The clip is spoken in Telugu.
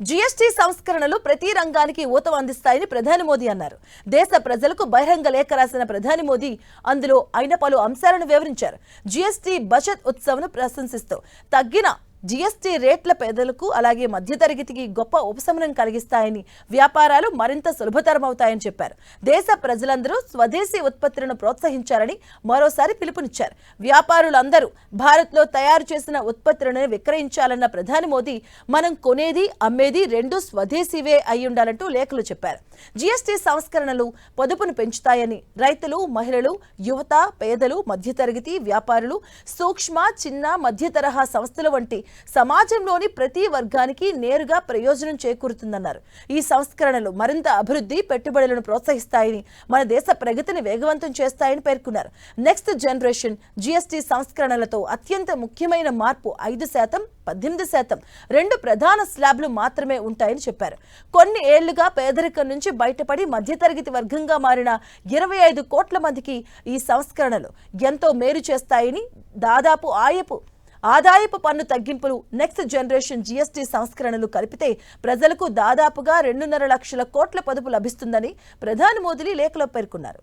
జీఎస్టీ సంస్కరణలు ప్రతి రంగానికి ఊతం అందిస్తాయని ప్రధాని మోదీ అన్నారు. దేశ ప్రజలకు బహిరంగ లేఖ రాసిన ప్రధాని మోదీ అందులో అయిన పలు అంశాలను వివరించారు. జీఎస్టీ బచత్ ఉత్సవ్ను ప్రశంసిస్తూ తగ్గిన జీఎస్టీ రేట్ల పేదలకు అలాగే మధ్యతరగతికి గొప్ప ఉపశమనం కలిగిస్తాయని వ్యాపారాలు మరింత సులభతరమవుతాయని చెప్పారు. దేశ ప్రజలందరూ స్వదేశీ ఉత్పత్తులను ప్రోత్సహించాలని మరోసారి పిలుపునిచ్చారు. వ్యాపారులందరూ భారత్లో తయారు చేసిన ఉత్పత్తులను విక్రయించాలన్న ప్రధాని మోదీ మనం కొనేది అమ్మేది రెండు స్వదేశీవే అయి ఉండాలంటూ లేఖలు చెప్పారు. జీఎస్టీ సంస్కరణలు పొదుపును పెంచుతాయని రైతులు మహిళలు యువత పేదలు మధ్యతరగతి వ్యాపారులు సూక్ష్మ చిన్న మధ్య తరహా సంస్థలు వంటి సమాజంలోని ప్రతి వర్గానికి నేరుగా ప్రయోజనం చేకూరుతుందన్నారు. ఈ సంస్కరణలు మరింత అభివృద్ధి పెట్టుబడులను ప్రోత్సహిస్తాయని మన దేశ ప్రగతిని వేగవంతం చేస్తాయని పేర్కొన్నారు. నెక్స్ట్ జనరేషన్ జీఎస్టీ సంస్కరణలతో అత్యంత ముఖ్యమైన మార్పు ఐదు శాతం పద్దెనిమిది శాతం రెండు ప్రధాన స్లాబ్లు మాత్రమే ఉంటాయని చెప్పారు. కొన్ని ఏళ్ళుగా పేదరికం నుంచి బయటపడి మధ్యతరగతి వర్గంగా మారిన ఇరవై ఐదు కోట్ల మందికి ఈ సంస్కరణలు ఎంతో మేలు చేస్తాయని దాదాపు ఆయపు ఆదాయపు పన్ను తగ్గింపులు నెక్స్ట్ జనరేషన్ జీఎస్టీ సంస్కరణలు కలిపితే ప్రజలకు దాదాపుగా రెండున్నర లక్షల కోట్ల పొదుపు లభిస్తుందని ప్రధాని మోదీ లేఖలో పేర్కొన్నారు.